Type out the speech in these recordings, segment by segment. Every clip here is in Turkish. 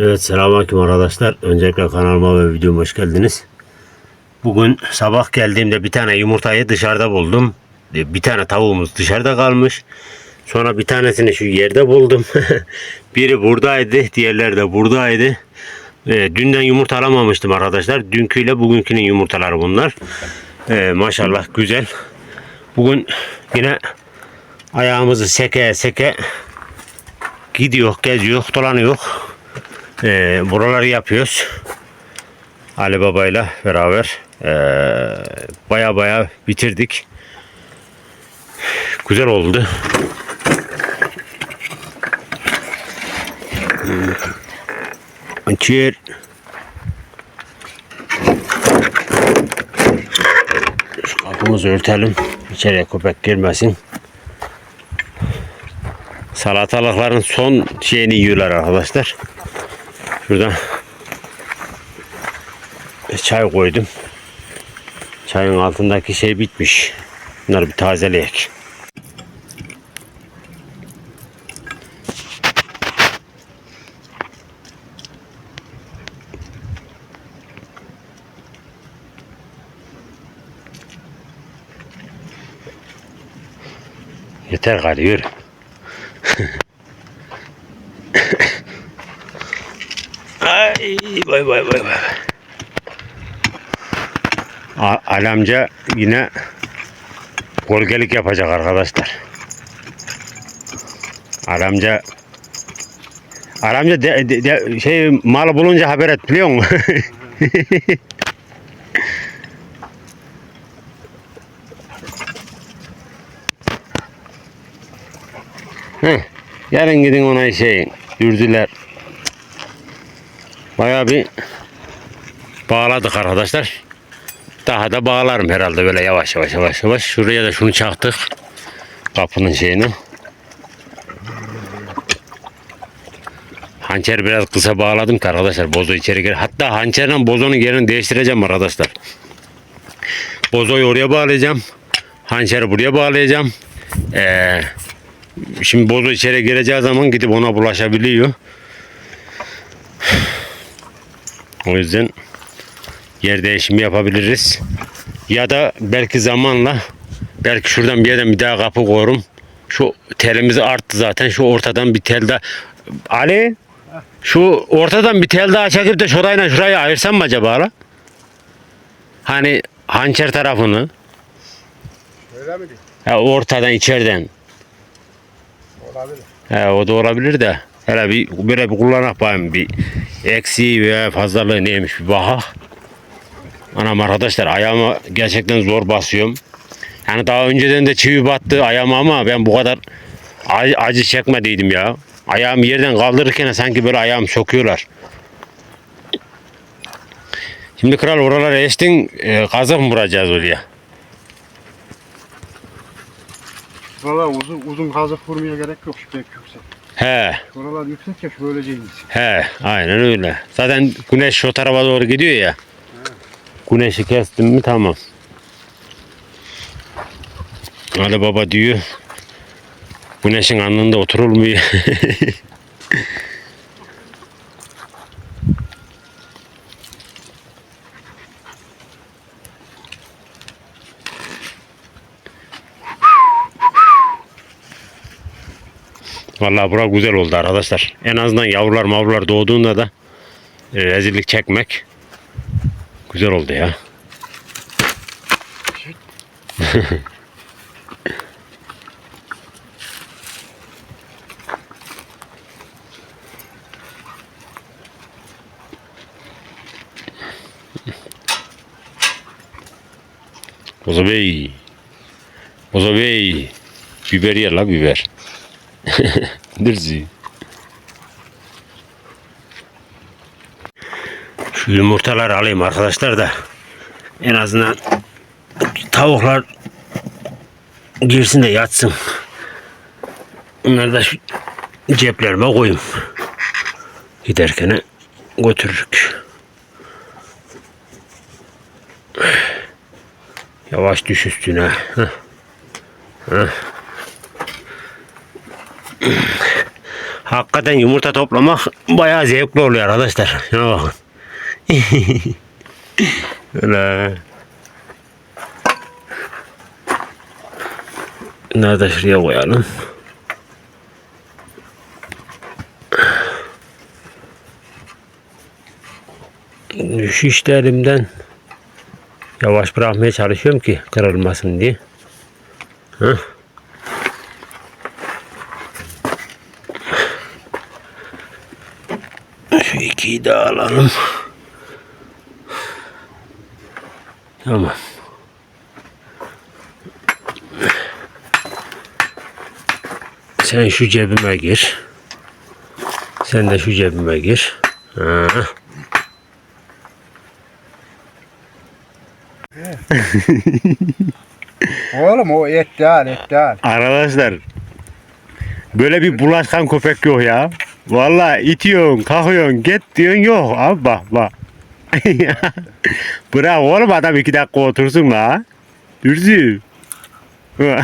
Evet selamünaleyküm arkadaşlar. Öncelikle kanalıma ve videoma hoş geldiniz. Bugün sabah geldiğimde bir tane yumurtayı dışarıda buldum. E, Bir tane tavuğumuz dışarıda kalmış. Sonra bir tanesini şu yerde buldum. Biri buradaydı, diğerleri de buradaydı. E, dünden yumurta alamamıştım arkadaşlar. Dünküyle bugünkünün yumurtaları bunlar. E, maşallah güzel. Bugün yine ayağımızı seke seke gidiyor, geziyor, dolanıyor. Ee, buraları yapıyoruz. Ali Baba'yla beraber ee, baya baya bitirdik. Güzel oldu. Hmm. Cheer. Şu kapımızı örtelim. İçeriye köpek girmesin. Salatalıkların son şeyini yiyorlar arkadaşlar. Şuradan çay koydum. Çayın altındaki şey bitmiş. Bunları bir tazeleyek. Yeter gari yürü. Ay vay vay vay vay. Ali amca yine gölgelik yapacak arkadaşlar. Ali amca Ali amca de, de- de- şey malı bulunca haber et biliyor musun? Heh, Gelin gidin ona şey dürdüler. Bayağı bir bağladık arkadaşlar. Daha da bağlarım herhalde böyle yavaş yavaş yavaş yavaş. Şuraya da şunu çaktık. Kapının şeyini. Hançer biraz kısa bağladım ki arkadaşlar bozo içeri gir. Hatta hançerle bozonun yerini değiştireceğim arkadaşlar. Bozoyu oraya bağlayacağım. Hançeri buraya bağlayacağım. Ee, şimdi bozo içeri gireceği zaman gidip ona bulaşabiliyor. O yüzden yer değişimi yapabiliriz. Ya da belki zamanla belki şuradan bir yerden bir daha kapı koyarım. Şu telimizi arttı zaten. Şu ortadan bir tel daha. Ali şu ortadan bir tel daha çekip de şurayla şurayı ayırsam mı acaba la? Hani hançer tarafını. Öyle mi diyor? Ha, ortadan içeriden. Olabilir. He, o da olabilir de. Hele bir böyle bir kullanak bakayım bir eksiği veya fazlalığı neymiş bir bakak. Anam arkadaşlar ayağıma gerçekten zor basıyorum. Yani daha önceden de çivi battı ayağıma ama ben bu kadar acı, acı çekmediydim ya. Ayağımı yerden kaldırırken sanki böyle ayağımı sokuyorlar. Şimdi kral oralara eştin e, kazık mı vuracağız oraya? Valla uzun, uzun kazık vurmaya gerek yok şu pek. He. Şuralar yüksek ya şöylece insin. He, aynen öyle. Zaten güneş şu tarafa doğru gidiyor ya. Güneşi kestim mi tamam. Ali Baba diyor. Güneşin alnında oturulmuyor. Vallahi bura güzel oldu arkadaşlar. En azından yavrular mavrular doğduğunda da e, rezillik çekmek güzel oldu ya. Bozo Bey. Bozo Bey. Biber ye la biber. Dirzi. Şu yumurtaları alayım arkadaşlar da en azından tavuklar girsin de yatsın. Bunları da şu ceplerime koyayım. Giderken götürürük. Yavaş düş üstüne. Heh. Heh. Hakikaten yumurta toplamak bayağı zevkli oluyor arkadaşlar. Şuna bakın. Öyle. Bunları da şuraya koyalım. Şu işte elimden yavaş bırakmaya çalışıyorum ki kırılmasın diye. Heh. De alalım. Tamam. Sen şu cebime gir. Sen de şu cebime gir. Ha. Oğlum o et değil et değil. Arkadaşlar böyle bir bulaşkan köpek yok ya. Vallahi itiyorsun, kalkıyorsun, git diyorsun yok. Abi bak bak. Bırak oğlum adam iki dakika otursun la. Dürzü.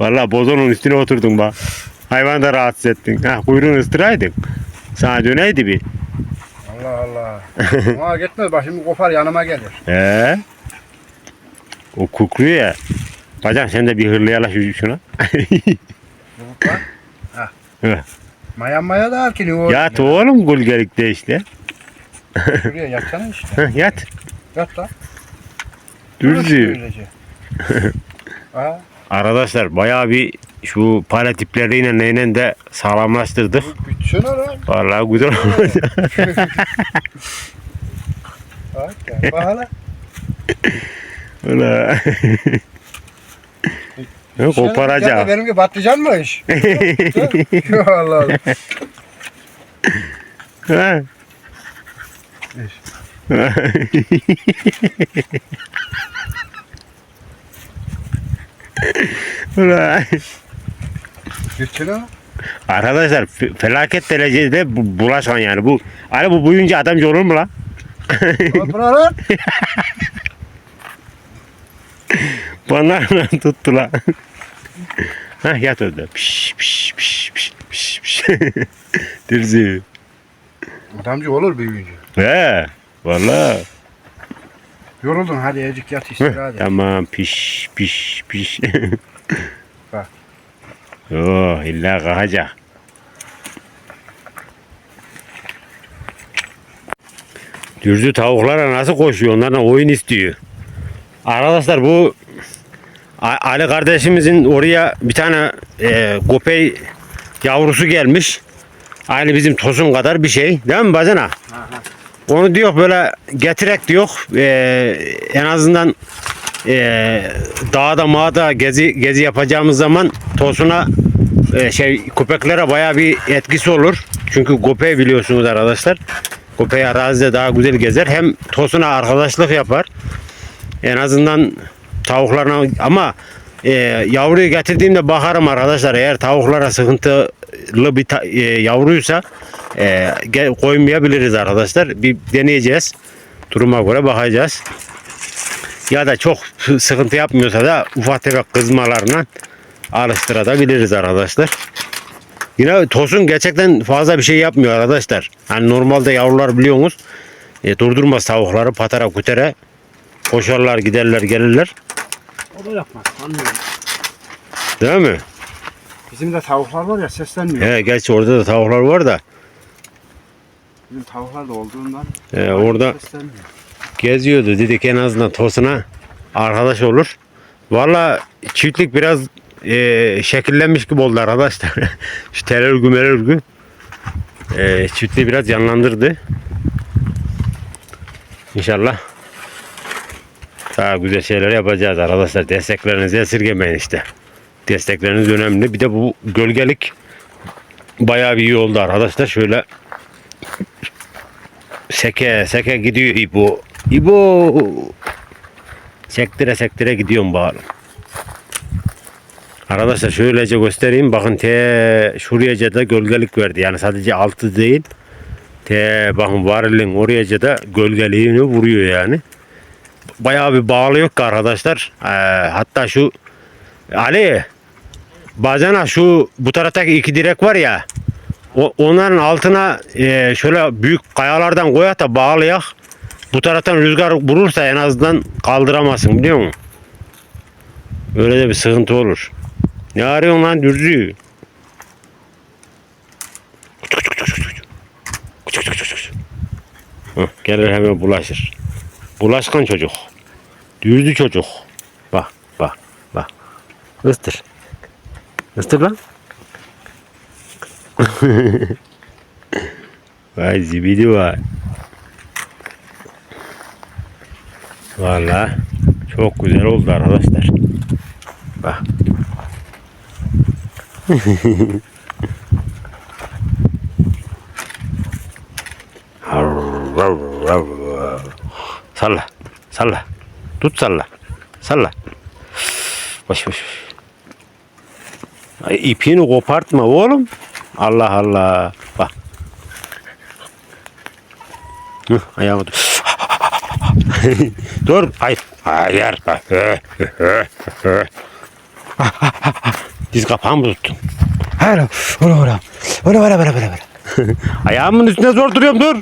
Vallahi bozonun üstüne oturdun bak. Hayvan da rahatsız ettin. Ha, kuyruğunu ıstıraydın. Sana döneydi bir. Allah Allah. Ama gitmez bak şimdi kopar yanıma gelir. Ee? O kukluyor ya. Bacak sen de bir hırlayala şu şuna. Evet. Maya maya da ne o? Yat oğlum gölgelikte işte. Şuraya yatsana işte. Yat. Yat da. Ha, Arkadaşlar bayağı bir şu para tipleriyle neyle de sağlamlaştırdık. bitsin lan. Vallahi güzel oldu. Bak ya. Bak hala. Öyle. Ne Ya koparacak. Benimki patlıcan mı iş? Yok Allah Allah. Ha. Öyle. Bitsin lan. Arkadaşlar fe- felaket derecede bu- bulaşkan yani bu. Hani bu buyunca adamcı olur mu lan? Bırak lan. Bana tuttu lan. Hah yat orada. Piş piş piş piş piş piş. Dürzü. Adamcı olur büyüyünce. He. Valla. Yoruldun hadi ecik yat istirahat et. Tamam piş piş piş. Bak. Oh illa kalkacak. Dürzü tavuklara nasıl koşuyor onlarla oyun istiyor. Arkadaşlar bu Ali kardeşimizin oraya bir tane e, köpey yavrusu gelmiş. Aynı bizim tosun kadar bir şey. Değil mi bacana? Onu diyor böyle getirek diyor. E, en azından e, dağda mağda gezi gezi yapacağımız zaman tosuna e, şey köpeklere baya bir etkisi olur. Çünkü köpeği biliyorsunuz arkadaşlar. Köpeği arazide daha güzel gezer. Hem tosuna arkadaşlık yapar. En azından tavuklarına ama e, yavruyu getirdiğimde bakarım arkadaşlar eğer tavuklara sıkıntılı bir ta- e, yavruysa e, koymayabiliriz arkadaşlar. Bir deneyeceğiz. Duruma göre bakacağız. Ya da çok sıkıntı yapmıyorsa da ufak tefek kızmalarla alıştırabiliriz arkadaşlar. Yine Tosun gerçekten fazla bir şey yapmıyor arkadaşlar. Hani normalde yavrular biliyorsunuz e, durdurmaz tavukları patara kutere koşarlar giderler gelirler. O da yapmaz. Anlıyorum. Değil mi? Bizim de tavuklar var ya seslenmiyor. He, gerçi orada da tavuklar var da Bizim tavuklar da olduğundan e, orada seslenmiyor. geziyordu dedik en azından Tosun'a arkadaş olur. Valla çiftlik biraz e, şekillenmiş gibi oldu arkadaşlar. Şu tel örgü mel örgü e, çiftliği biraz canlandırdı. İnşallah daha güzel şeyler yapacağız arkadaşlar. Desteklerinizi esirgemeyin işte. Destekleriniz önemli. Bir de bu gölgelik bayağı bir iyi oldu arkadaşlar. Şöyle seke seke gidiyor İbo. İbo. Sektire sektire gidiyorum bağlı. Arkadaşlar şöylece göstereyim. Bakın te şuraya da gölgelik verdi. Yani sadece altı değil. Te bakın varilin oraya da gölgeliğini vuruyor yani. Bayağı bir bağlı yok ki arkadaşlar. Ee, hatta şu Ali bacana şu bu taraftaki iki direk var ya. O, onların altına e, şöyle büyük kayalardan koyak da bağlayak. Bu taraftan rüzgar vurursa en azından kaldıramazsın biliyor musun? Öyle de bir sıkıntı olur. Ne arıyorsun lan dürzü? Hah, Gelir hemen bulaşır. Bulaşkan çocuk. Dürzü çocuk. Bak bak bak. Istır. Istır lan. Vay zibidi var. Valla çok güzel oldu arkadaşlar. Bak. salla. Salla. Tut salla. Salla. Baş baş. Ay, ipini kopartma oğlum. Allah Allah. Bak. Hı, ayağımı dur. dur. Hayır. Hayır. Diz kapağımı tuttun. Hayır. Ora. Ora ora ora ora. ora. Ayağımın üstüne zor duruyorum dur.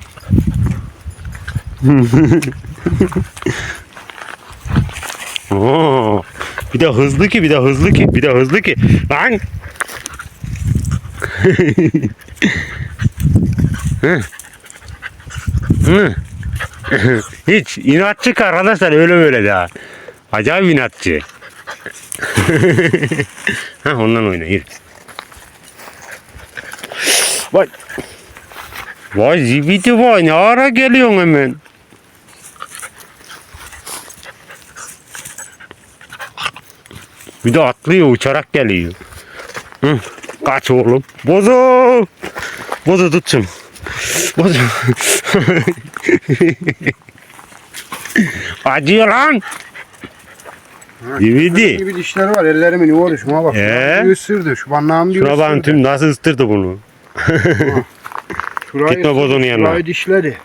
Oo, bir de hızlı ki bir de hızlı ki bir de hızlı ki. Lan. Hiç inatçı arkadaşlar öyle böyle daha. Acayip inatçı. ha ondan oyna yürü. Vay. Vay zibidi vay ne ara geliyorsun hemen. Bir de atlıyor uçarak geliyor. Hı, kaç oğlum. Bozo. Bozo tutsun. Bozo. Acıyor lan. Zibidi. gibi dişleri var ellerimin yuvarı şuna bak. Ee? Bir ısırdı şu banağım bir Şuna ısırdı. tüm nasıl ıstırdı bunu. Şurayı Gitme bozonun yanına. Şurayı dişledi.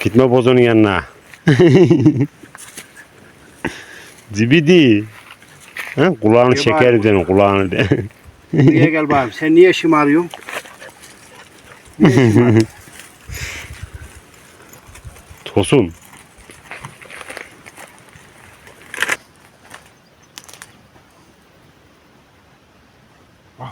Gitme bozonun yanına. Zibidi. Ha, kulağını Niye bağırıyorsun? senin kulağını. Niye gel bakayım sen niye şımarıyorsun? Niye şımarıyorsun? Tosun. Ay.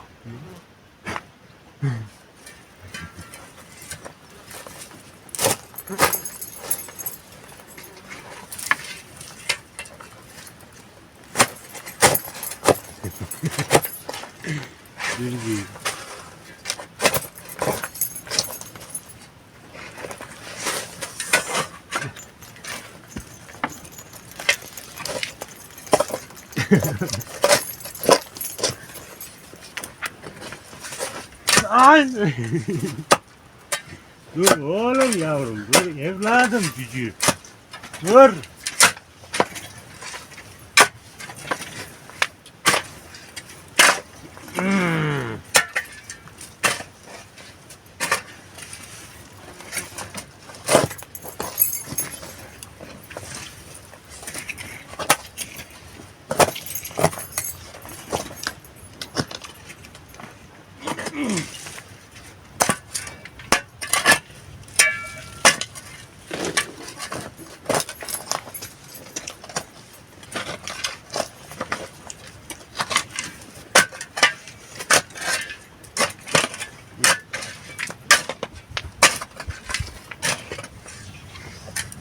Dur oğlum yavrum dur evladım cücü. Dur.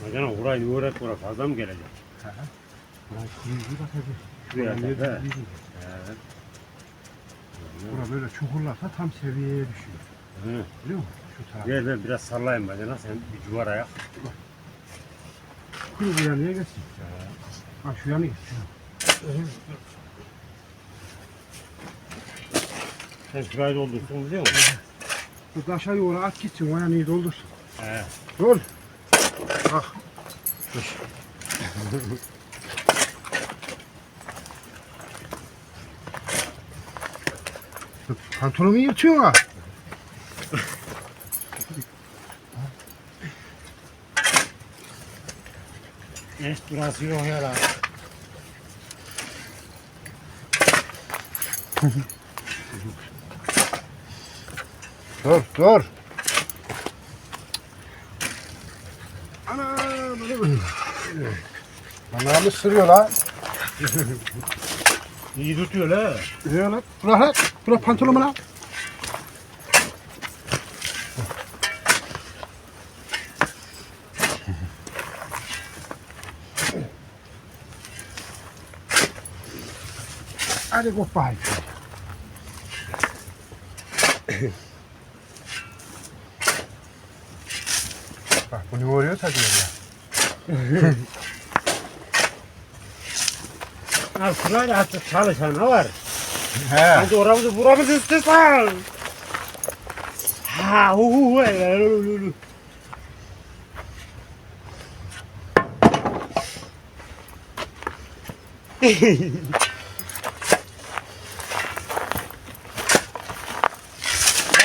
Bacana orayı uğrak uğrak fazla mı gelecek? Şuraya Ulan da, nerede he. bilmiyorum. Evet. Bura böyle çukurlarsa tam seviyeye düşüyor. Hı. Biliyor musun? Şu taraf. Gel ben biraz sallayayım bacana sen bir cuvar ayak. Kuru bu yanıya geçsin. Ha şu yanı geçsin. Sen şurayı doldursun biliyor musun? Bu taşa yola at gitsin o yanıyı doldursun. He. Dol. Bak. Pantolonumu yırtıyorsun ha. Yok ya lan. Dur dur. Ana böyle Anamı sürüyor lan. İyi tutuyor la. Ne lan? Bırak lan. Bırak pantolonumu lan. Hadi kop bakayım. Bak bunu vuruyor tabii ya. Şurayla artık çalışan ne var? He. Hadi oramızı buramızı istiyorsan. Ha hu hu hu.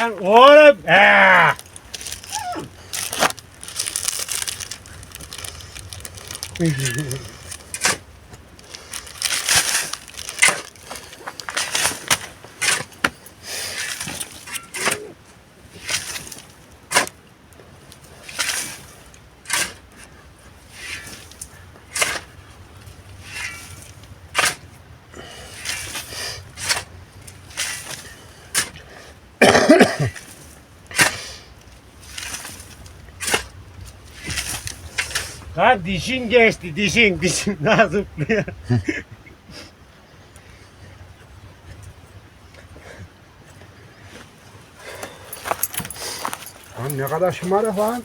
Lan oğlum. Lan dişin geçti dişin dişin daha zıplıyor. Lan ne kadar şımarık lan.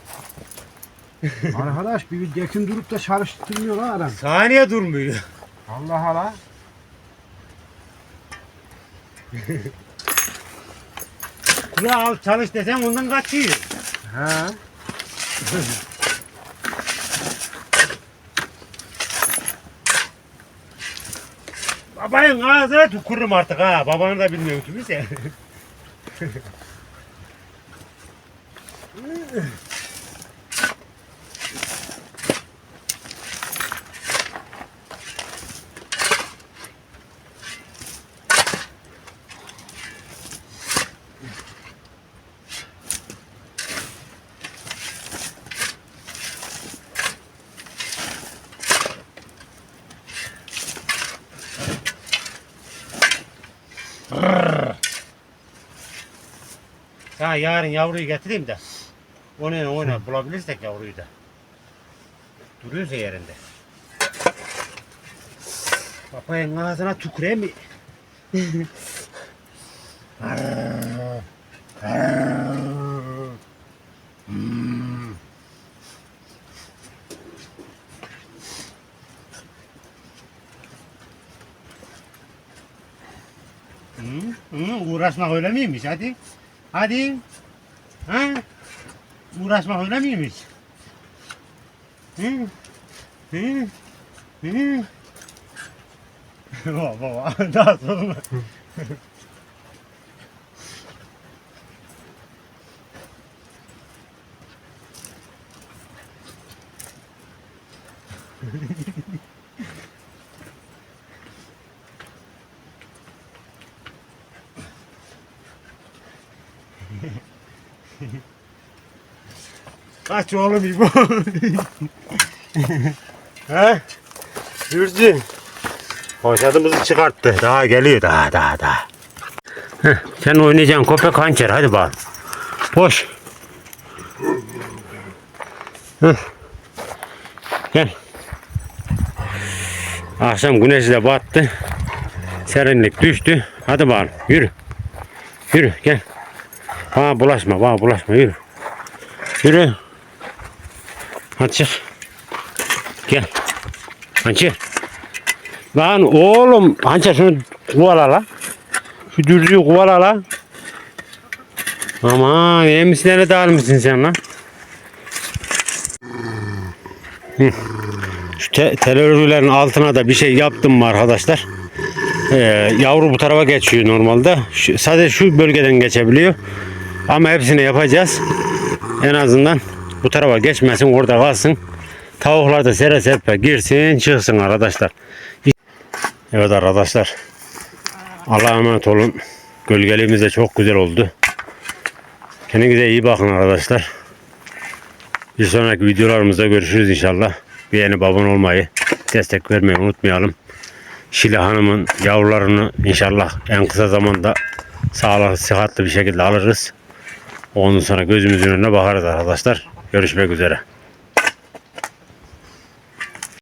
Arkadaş bir yakın durup da çalıştırmıyor lan adam. Saniye durmuyor. Allah Allah. Kulağı al çalış desen ondan kaçıyor. He. Babanın ağzına tükürürüm artık ha. Babanı da bilmiyorum kimi yarın yavruyu getireyim de. Onu oyna bulabilirsek yavruyu da. Duruyorsa yerinde. Babanın ağzına tüküreyim mi? Hı, uğraşmak öyle miymiş hadi. هدی ها، مراسم ما میس، هم، هم، هم، با، با، با، Kaç oğlum İbo. He? Gürcü. Poşetimizi çıkarttı. Daha geliyor daha daha daha. Heh, sen oynayacaksın köpek hançer hadi bakalım. Boş. Heh. Gel. Akşam güneş de battı. Serinlik düştü. Hadi bakalım yürü. Yürü gel. Bana bulaşma bana bulaşma yürü. Yürü. Hadi çık. Gel. Hançer. Lan oğlum Hançer şunu kovala la. Şu dürzüyü kovala la. Aman emisleri dağılmışsın sen lan. Şu te tel örgülerin altına da bir şey yaptım mı arkadaşlar? Ee, yavru bu tarafa geçiyor normalde. Şu, sadece şu bölgeden geçebiliyor. Ama hepsini yapacağız. En azından bu tarafa geçmesin orada kalsın. Tavuklar da sere serpe girsin çıksın arkadaşlar. Evet arkadaşlar. Allah'a emanet olun. Gölgeliğimiz de çok güzel oldu. Kendinize iyi bakın arkadaşlar. Bir sonraki videolarımızda görüşürüz inşallah. Beğenip abone olmayı, destek vermeyi unutmayalım. Şile Hanım'ın yavrularını inşallah en kısa zamanda sağlıklı, sıhhatli bir şekilde alırız. Ondan sonra gözümüzün önüne bakarız arkadaşlar. Görüşmek üzere.